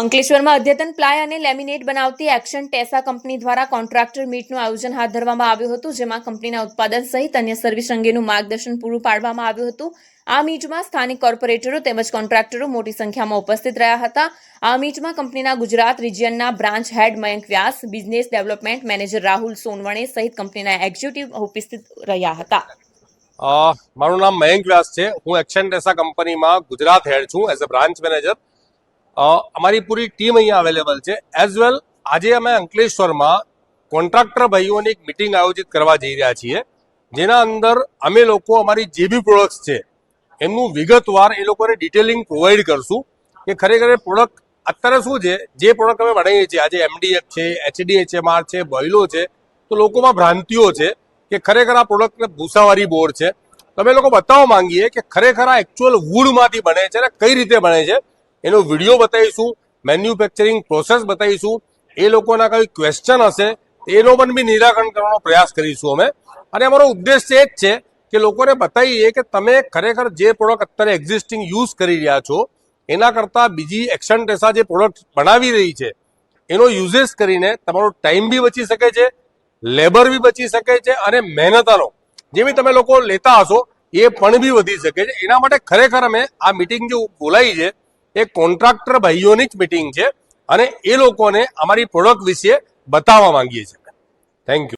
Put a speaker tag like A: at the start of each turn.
A: અંકલેશ્વરમાં અદ્યતન પ્લાય અને લેમિનેટ બનાવતી એક્શન ટેસા કંપની દ્વારા કોન્ટ્રાક્ટર મીટનું આયોજન હાથ ધરવામાં આવ્યું હતું, જેમાં કંપનીના ઉત્પાદન સહિત અન્ય સર્વિસ અંગેનું માર્ગદર્શન પૂરું પાડવામાં આવ્યું હતું. આ મીટમાં સ્થાનિક કોર્પોરેટરો તેમજ કોન્ટ્રાક્ટરો મોટી સંખ્યામાં ઉપસ્થિત રહ્યા હતા. આ મીટમાં કંપનીના Gujarat રિજિયનના branch head Mayank Vyas, business development manager Rahul Sonawane સહિત કંપનીના એક્ઝિક્યુટિવ ઉપસ્થિત રહ્યા હતા.
B: મારું નામ મયંક વ્યાસ છે. હું એક્શન ટેસા કંપનીમાં ગુજરાત હેડ છું એઝ અ બ્રાન્ચ મેનેજર. અમારી પૂરી ટીમ અહીંયા અવેલેબલ છે. એઝ વેલ આજે અમે અંકલેશ્વરમાં કોન્ટ્રાક્ટર ભાઈઓની એક મિટિંગ આયોજિત કરવા જઈ રહ્યા છીએ. જેના અંદર અમે લોકો અમારી જે બી પ્રોડક્ટ્સ છે, એમનું વિગતવાર એ લોકોને ડિટેલિંગ પ્રોવાઈડ કરશું કે ખરેખર પ્રોડક્ટ અત્યારે શું છે, જે પ્રોડક્ટ અમે બનાવીએ છીએ, આજે એમડીએફ છે એચડીએચએમઆર છે બોઇલો છે, તો લોકોમાં ભ્રાંતિઓ છે કે ખરેખર આ પ્રોડક્ટ ભૂસાવાળી બોર છે. તો અમે લોકો બતાવવા માંગીએ કે ખરેખર આ એકચ્યુઅલ વુડમાંથી બને છે અને કઈ રીતે બને છે? એનો વીડિયો બતાવીશું મેન્યુફેક્ચરિંગ પ્રોસેસ બતાવીશું. એ લોકોના કઈ ક્વેશ્ચન હશે એનો પણ બી નિરાકરણ કરવાનો પ્રયાસ કરીશું અમે. અને અમારો ઉદ્દેશ એ જ છે કે લોકોને બતાવીએ કે તમે ખરેખર જે પ્રોડક્ટ અત્યારે એક્ઝિસ્ટિંગ યુઝ કરી રહ્યા છો, એના કરતાં બીજી એક્શન ટેસા જે પ્રોડક્ટ બનાવી રહી છે, એનો યુઝેસ કરીને તમારો ટાઈમ બી બચી શકે છે લેબર બી બચી શકે છે અને મહેનતાનો. જે બી તમે લોકો લેતા હશો, એ પણ બી વધી શકે છે. એના માટે ખરેખર અમે આ મિટિંગ જે બોલાવી છે એ કોન્ટ્રાક્ટર ભાઈઓની જ મિટિંગ છે અને એ લોકોને અમારી પ્રોડક્ટ વિશે બતાવવા માંગીએ છીએ. Thank you